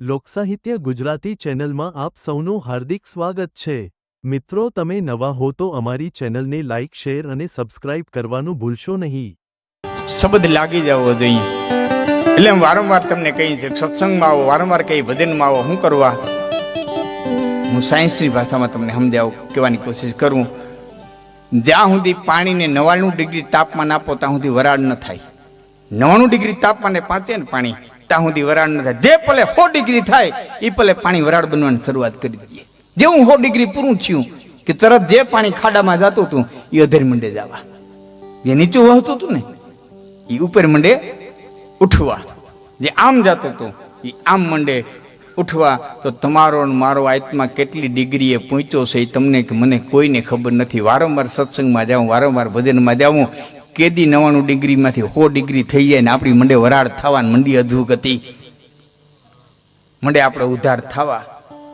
લોકસાહિત્ય ગુજરાતી ચેનલમાં આપ સૌનું હાર્દિક સ્વાગત છે. મિત્રો, તમે નવા હો તો અમારી ચેનલને લાઇક શેર અને સબસ્ક્રાઇબ કરવાનું ભૂલશો નહીં. શબ્દ લાગી જવો જોઈએ એટલે હું વારંવાર તમને કહી છે કે સત્સંગમાં આવો, વારંવાર કહી ભજનમાં આવો શું કરવા? હું સાયન્સની ભાષામાં તમને સમજાવું, કહેવાની કોશિશ કરું. જ્યાં સુધી પાણીને નવાણું ડિગ્રી તાપમાન આપો, ત્યાં સુધી વરાળ ન થાય. નવાણું ડિગ્રી તાપમાને પાંચે ને પાણી. ત્યાં સુધી વરાળ ન થાય. જે પલે સો ડિગ્રી થાય એ પલે પાણી વરાળ બનવાની શરૂઆત કરી દઈએ. જેવું સો ડિગ્રી પૂરું થયું, કે તરત જે પાણી ખાડામાં જતું હતું એ અધેર મંડે જવા. જે નીચું વહતું હતું ને એ ઉપર મંડે ઉઠવા. જે આમ જતો હતું એ આમ મંડે ઉઠવા. તો તમારો મારો આત્મા કેટલી ડિગ્રીએ પહોંચ્યો છે એ તમને કે મને કોઈને ખબર નથી. વારંવાર સત્સંગમાં જાઉં, વારંવાર ભજનમાં જાઉં. કેદી નવાણું ડિગ્રીમાંથી સો ડિગ્રી થઈ જાય ને આપણી મંડે વરાળ થવા ને મંડી અધુગતિ મંડે આપણે ઉધાર થવા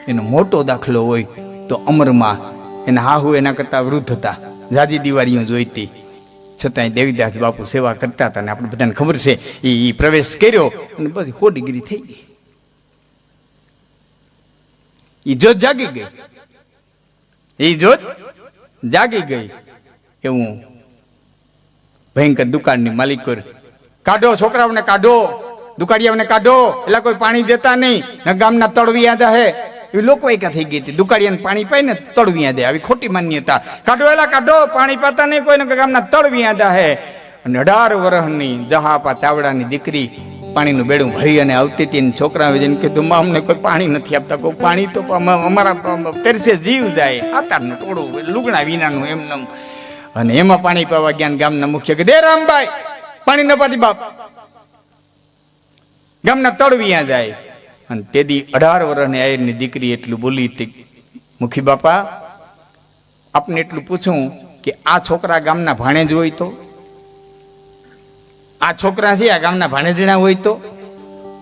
એનો મોટો દાખલો હોય તો અમરમાં એના હાહુ એના કરતાં વૃદ્ધ હતા. જાજી દિવાળીઓ જોઈતી. છતાંય દેવીદાસ બાપુ સેવા કરતા હતા અને આપણે બધાને ખબર છે એ પ્રવેશ કર્યો અને બધી સો ડિગ્રી થઈ ગઈ. એ જોત જાગી ગઈ. એ જોત જાગી ગઈ. એવું ભયંકર દુકાનની માલિક કાઢો, છોકરાઓને કાઢો, દુકાળિયાઓને કાઢો એટલે કોઈ પાણી દેતા નહીં. ને ગામના તળવિયા દે હે. એ લોકો એકા થઈ ગઈ હતી. દુકાળિયાને પાણી પાય ને તળવિયા દે આવી. ખોટી માન્યતા. કાઢો, એલા કાઢો, પાણી પાતા નહીં કોઈને કે ગામના તળવિયા યાદ હે. અને અઢાર વર્ષની જહાપા ચાવડાની દીકરી પાણીનું બેડું ભરી અને આવતી હતી છોકરા જઈને કીધું, માં, અમને કોઈ પાણી નથી આપતા. કોઈ પાણી તો અમારા તરસે જીવ જાય. આતારનું ટોળું લુગણા વિનાનું એમનેમ. અને એમાં પાણી પાવા ગયા ગામના મુખ્ય કે, દે રામભાઈ, પાણી ન પાતી બાપ. ગામના તળવિયા જાય. અને તેદી અઢાર વર્ષની આયરની દીકરી એટલું બોલી હતી, મુખી બાપા, આપને એટલું પૂછું કે આ છોકરા ગામના ભાણેજ હોય તો? આ છોકરા છે, આ ગામના ભાણેજણા હોય તો?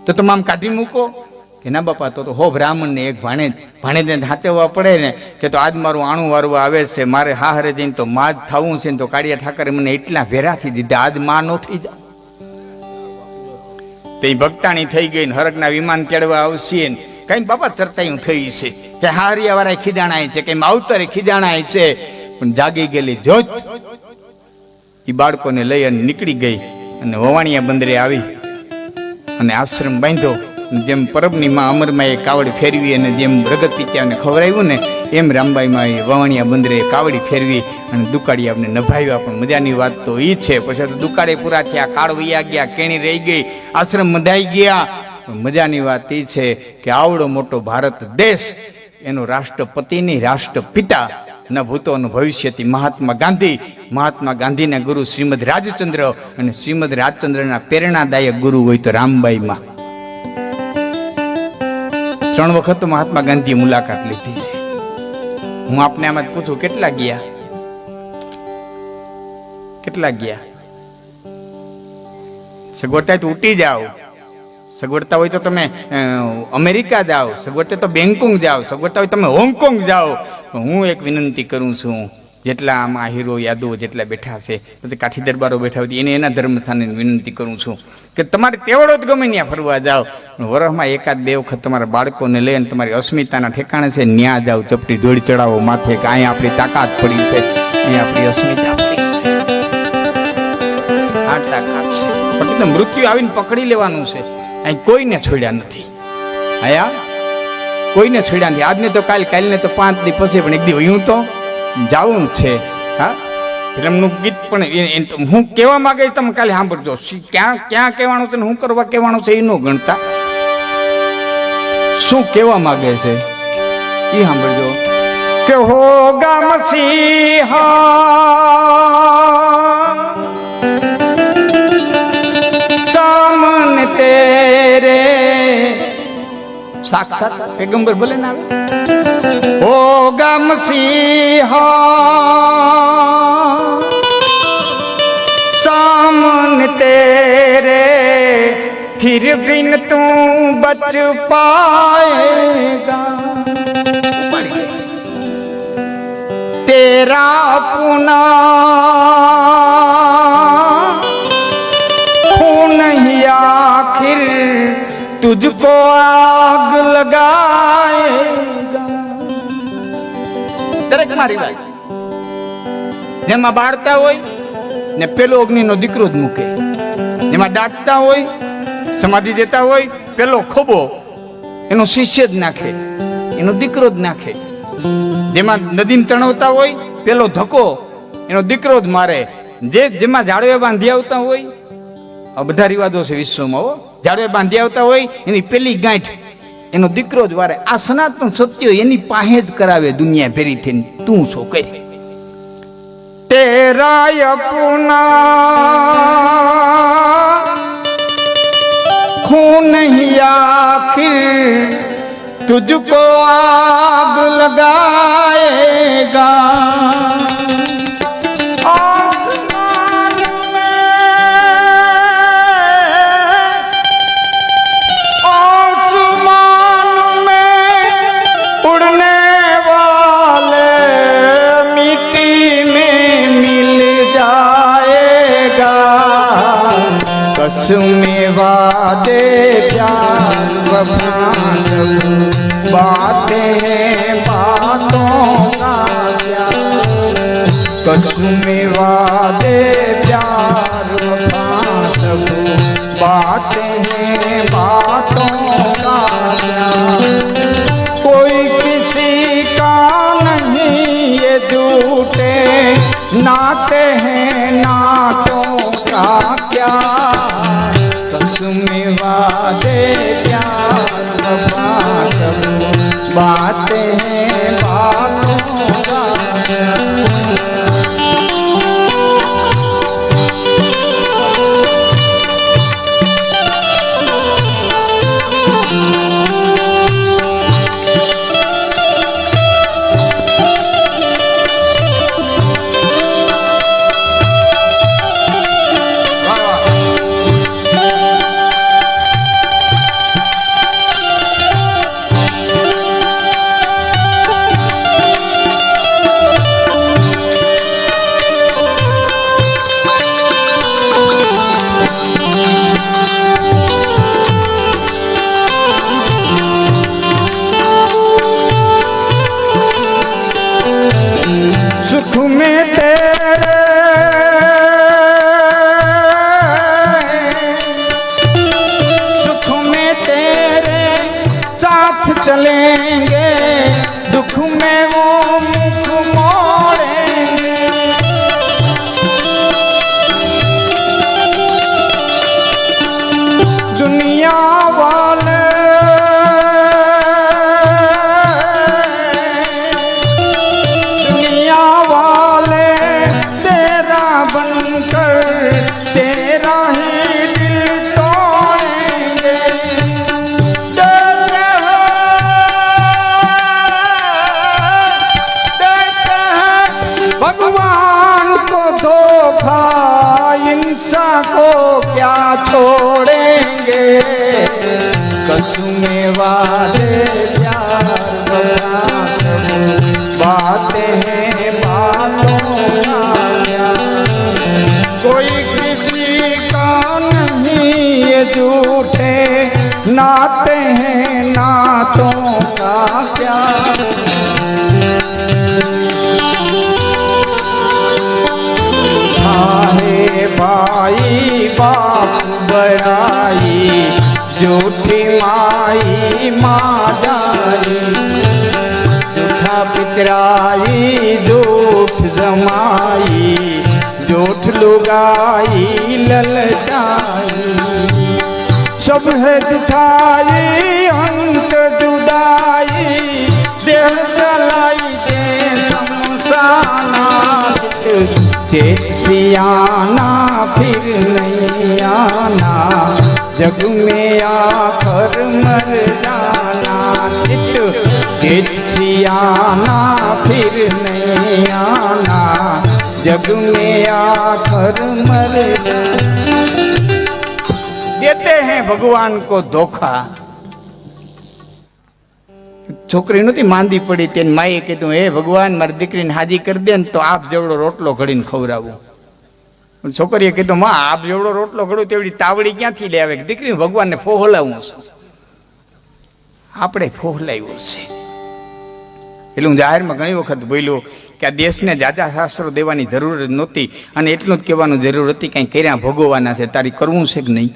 તો તમામ કાઢી મૂકો. કે ના બાપા, તો તો હો બ્રાહ્મણ ને એક ભાણેજ ભાણેજને હાચવવા પડે ને કે તો આજ મારું આણું વારવા આવે છે, મારે હાહરે જઈને તો માં જ થવું છે ને તો કાળિયા ઠાકરે મને એટલા ભેરાથી દીધા, આજમાં નો થઈ જાય. તે ભક્તાણી થઈ ગઈ ને હરકના વિમાન તેડવા આવશે ને, કઈ બાપા ચર્ચા થઈ છે. કે હારિયા વાળા ખીજાણાય છે કઈ માવતરે ખીજાણાય છે, પણ જાગી ગયેલી જોત. એ બાળકોને લઈ અને નીકળી ગઈ અને વવાણિયા બંદરે આવી અને આશ્રમ બાંધ્યો. જેમ પરબની માં અમરમાં એ કાવડ ફેરવી અને જેમ રગત પિત્યાને ખવડાવ્યું ને, એમ રામબાઈમાં એ વવાણિયા બંદરે કાવડી ફેરવી અને દુકાળિયાને નભાવ્યા. પણ મજાની વાત તો એ છે. પછી તો દુકાળે પૂરા થયા, કાળ વૈયા ગયા, કેણી રહી ગઈ, આશ્રમ મધાઈ ગયા. મજાની વાત એ છે કે આવડો મોટો ભારત દેશ, એનો રાષ્ટ્રપતિની રાષ્ટ્રપિતા ન ભૂતો ન ભવિષ્યથી મહાત્મા ગાંધી, મહાત્મા ગાંધીના ગુરુ શ્રીમદ રાજચંદ્ર અને શ્રીમદ રાજચંદ્રના પ્રેરણાદાયક ગુરુ હોય તો રામબાઈમાં. ત્રણ વખત મહાત્મા ગાંધીએ મુલાકાત લીધી છે. હું આપને આમાં પૂછું, કેટલા ગયા? કેટલા ગયા? સગવડતા ઉટી જાઓ. સગવડતા હોય તો તમે અમેરિકા જાઓ. સગવડતા તો બેંકોંગ જાઓ. સગવડતા હોય તમે હોંગકોંગ જાઓ. હું એક વિનંતી કરું છું. જેટલા આમાં હીરો યાદવો જેટલા બેઠા છે કાઠી દરબારો બેઠા હોય એને એના ધર્મસ્થાને વિનંતી કરું છું કે તમારે તેવડો જ ગમે ત્યાં ફરવા જાઓ. વરસમાં એકાદ બે વખત તમારા બાળકોને લઈને તમારી અસ્મિતાના ઠેકાણે છે, ન્યા જાઓ, ચપટી ધોળી ચડાવો, માથે કે અહીંયા આપણી તાકાત પડી છે અહીંયા આપણી અસ્મિતા પડી છે. મૃત્યુ આવીને પકડી લેવાનું છે. અહીં કોઈને છોડ્યા નથી. આયા કોઈને છોડ્યા નથી. આજને તો કાલ, કાલને તો પાંચ દી પછી, પણ એક દી હું તો? જાવું છે હા? ફિલ્મનું ગીત પણ હું કહેવા માંગે તમે કાલે સાંભળજો. ક્યાં ક્યાં કહેવાનું છે ને શું કરવા કહેવાનું છે એ ન ગણતા. શું કહેવા માંગે છે? એ સાંભળજો. કે હોગા સિંહ. સામન તેરે. સાક્ષાત પેગંબર બોલે ના આવે? હોગા મસીહા सामन तेरे फिर भी न तू बच पाएगा तेरा अपना खून ही आखिर तुझको आग ધર્મમાં રિવાજ. જેમાં બાળતા હોય ને પેલો અગ્નિનો દીકરો જ મૂકે. જેમાં દાટતા હોય, સમાધિ દેતા હોય, પેલો ખોબો, એનો શિષ્ય જ નાખે, એનો દીકરો જ નાખે. જેમાં નદીને તણાવતા હોય, પેલો ધક્કો, એનો દીકરો જ મારે. જે જેમાં ઝાડવે બાંધી આવતા હોય, આ બધા રિવાજો છે વિશ્વમાં હો. ઝાડવે બાંધી આવતા હોય, એની પેલી ગાંઠ એનો દીકરો જ વારે આ સનાતન સત્ય એની પાસે જ કરાવે દુનિયા ભેરી થઈને. તું છો કરી? તેરાય પુના ખૂન આખિર તુજકો આગ લગાએગા કસમે વાદે પ્યાર વફાન બાતે બાતો કસમે વાદે પ્યાર વફાન બાતે બાતો કોઈ કિસી કા નહીં એ જૂઠે નાતે હૈ નાતો કા પ્યાર वादे प्यार वफा सब बातें हैं दुनिया हिंसा को क्या छोड़ेंगे? कसुमे वादे प्यार, बातें हैं बातों कोई किसी का नहीं, ये झूठे नाते हैं नातों का प्यार। बाप बड़ाई झूठी माई माँ जाई झूठा पितराई झूठ जमाई झूठ लुगाई ललचाई सब है जुठाई अंत जुदाई देह जलाई दे शमशाना चेत सियाना फिर नहीं आना जग में आकर मर जाना चित चेत सियाना फिर नहीं आना जग में आकर मर जाना देते हैं भगवान को धोखा છોકરી નહોતી માંદી પડી તેને માએ કીધું હે ભગવાન મારી દીકરીને હાજી કરી દે ને તો આપ જેવડો રોટલો ઘડીને ખવડાવું પણ છોકરીએ કીધું, માં આપ જેવડો રોટલો ઘડું તેવડી તાવડી ક્યાંથી લે? આવે દીકરી ભગવાનને ફોહલાવું છું. આપણે ફોહલાવ્યો છે. એટલે હું જાહેરમાં ઘણી વખત બોલ્યું કે આ દેશને જાજા શાસ્ત્રો દેવાની જરૂર જ નહોતી અને એટલું જ કહેવાનું જરૂર હતી કંઈ કર્યા ભોગવવાના છે. તારી કરવું છે કે નહીં?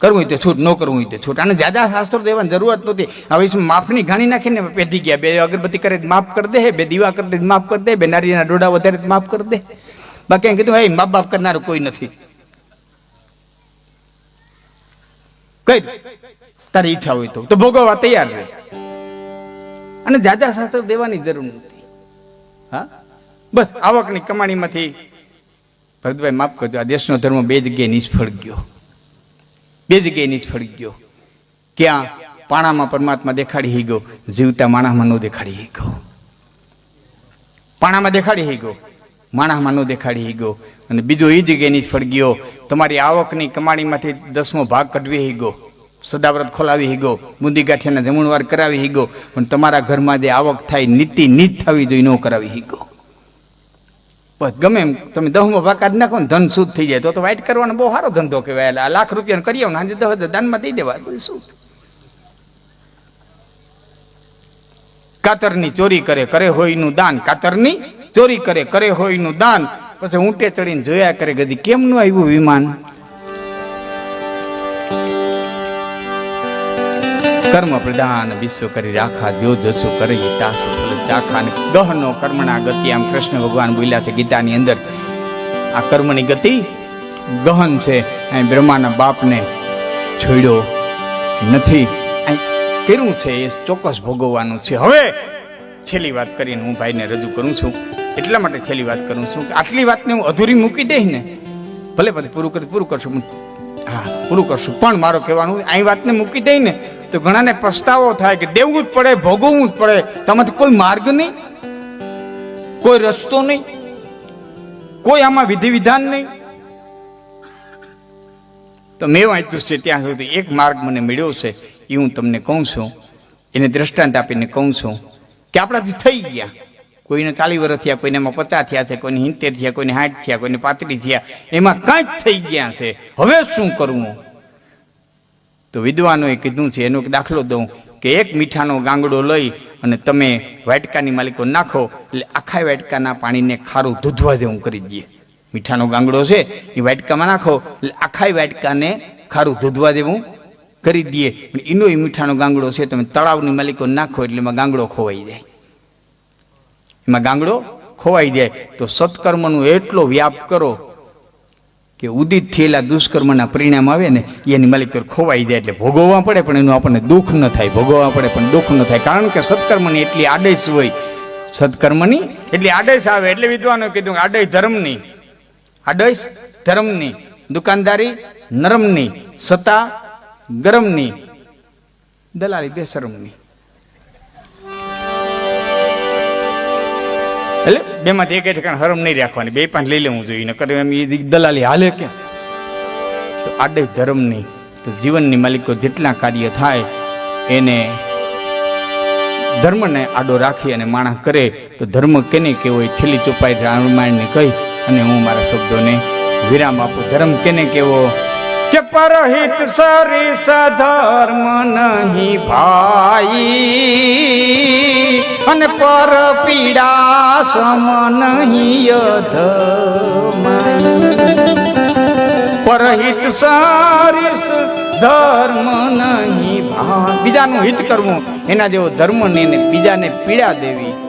કરવું હોય તો છૂટ, ન કરવું હોય તો છૂટ. અને જાજા શાસ્ત્રો દેવાની જરૂરત નહોતી. હવે શું માફની ઘાણી નાખીને પેધી ગયા. બે અગરબત્તી કરે માફ કરી દે, બે દીવા કરી દે માફ કરી દે, બે નારીના ડોડા વધારે માફ કરી દે. બાકી એમ કીધું એ મા બાપ કરનારું કોઈ નથી. કઈ તારી ઈચ્છા હોય તો. તો ભોગવવા તૈયાર રહે. અને જાજા શાસ્ત્ર દેવાની જરૂર નથી. હા? બસ, આવકની કમાણીમાંથી ભરતભાઈ માફ કરજો, આ દેશનો ધર્મ બે જગ્યાએ નિષ્ફળ ગયો. બે જગ્યાએ નિષ્ફળ ગયો. ક્યાં? પાણામાં પરમાત્મા દેખાડી ગયો. જીવતા માણામાં ન દેખાડી ગયો. પાણામાં દેખાડી ગયો. માણસમાં ન દેખાડી ગયો અને બીજો એ જગ્યાએ નિષ્ફળ ગયો. તમારી આવકની કમાણીમાંથી દસમો ભાગ કઢવી હી ગયો સદાવ્રત ખોલાવી હી ગયો બુંદી ગાંઠિયાના જમણવાર કરાવી ગયો પણ તમારા ઘરમાં જે આવક થાય, નીતિ નીત થવી જોઈએ ન કરાવી ગયો બસ ગમે એમ. તમે દહમો ભાગ કાઢી નાખો ને ધન શુદ્ધ થઈ જાય. તો તો વાઇટ કરવાનો બહુ સારો ધંધો કહેવાય. એટલે લાખ રૂપિયાનો કરી આવો ને આજે દસ દાનમાં દઈ દેવા. તો શું? કાતરની ચોરી કરે કરે હોયનું દાન. કાતરની ચોરી કરે કરે હોયનું દાન, પછી ઊંટે ચડીને જોયા કરે ગધી કેમ નું આવ્યું વિમાન? કર્મ પ્રદાન વિશ્વ કરી રાખા જો જસુ કરી તાસુ ચાખા ને ગહનો કર્મના ગતિ. આમ કૃષ્ણ ભગવાન બોલ્યા છે ગીતાની અંદર, આ કર્મની ગતિ ગહન છે. અહીં બ્રહ્માના બાપને છોડ્યો નથી. અહીં કર્યું છે એ ચોક્કસ ભોગવવાનું છે. હવે છેલ્લી વાત કરીને હું ભાઈને રજૂ કરું છું. એટલા માટે છેલ્લી વાત કરું છું કે આટલી વાતને હું અધૂરી મૂકી દઈશ ને, ભલે ભલે પૂરું કરી, પૂરું કરશું, હું પૂરું કરશું. પણ મારો કહેવાનું અહીં વાતને મૂકી દઈ ને, તો ઘણાને પસ્તાવો થાય કે દેવું જ પડે, ભોગવવું જ પડે. તમારે કોઈ માર્ગ નહીં, કોઈ રસ્તો નહીં, કોઈ આમાં વિધિ વિધાન નહીં. તો મેં વાંચ્યું છે ત્યાં સુધી એક માર્ગ મને મળ્યો છે, એ હું તમને કહું છું, એને દ્રષ્ટાંત આપીને કહું છું કે આપણાથી થઈ ગયા. કોઈને ચાલી વર્ષ થયા, કોઈને એમાં પચાસ થયા છે, કોઈને સિત્તેર થયા, કોઈને સાઠ થયા, કોઈને પાંત્રીસ થયા, એમાં કાંઈ થઈ ગયા છે. હવે શું કરવું? તો વિદ્વાનોએ કીધું છે, એનો એક દાખલો દઉં કે એક મીઠાનો ગાંગડો લઈ અને તમે વાટકાની માલિકો નાખો, એટલે આખા વાટકાના પાણીને ખારું દૂધવા જેવું કરી દઈએ. મીઠાનો ગાંગડો છે, એ વાટકામાં નાખો, એટલે આખા વાટકાને ખારું દૂધવા જેવું કરી દઈએ. એનો એ મીઠાનો ગાંગડો છે, તમે તળાવની માલિકો નાખો, એટલે એમાં ગાંગડો ખોવાઈ જાય. એમાં ગાંગડો ખોવાઈ જાય. તો સત્કર્મનો એટલો વ્યાપ કરો કે ઉદિત થયેલા દુષ્કર્મના પરિણામ આવે ને એની માલિક પર ખોવાઈ જાય એટલે ભોગવવા પડે, પણ એનું આપણને દુઃખ ન થાય. ભોગવવા પડે, પણ દુઃખ ન થાય. કારણ કે સત્કર્મની એટલી આડેશ હોય. સત્કર્મની એટલી આડેશ આવે એટલે વિદ્વાનો કીધું આડેશ ધર્મની. આડેશ ધર્મની. દુકાનદારી નરમની. સત્તા ગરમની. દલાલી બેશરમની. એટલે બેમાંથી એક ઠેકાણ હરમ નહીં રાખવાની. બે પાંચ લઈ લેવું જોઈએ. નકર એમ એ દલાલી હાલે કેમ? તો આડે ધર્મ નહીં તો જીવનની માલિકો જેટલા કાર્ય થાય, એને ધર્મને આડો રાખી અને માણસ કરે, તો ધર્મ કેને કેવો એ છેલ્લી ચોપાઈ રામાયણને કહી અને હું મારા શબ્દોને વિરામ આપું. ધર્મ કેને કેવો કે પરહિત સરી ધર્મ નહીં ભાઈ. અને પર પીડા સમ નહીં પરહિત સારી ધર્મ નહીં ભાઈ. બીજાનું હિત કરવું એના જેવો ધર્મ ને બીજાને પીડા દેવી.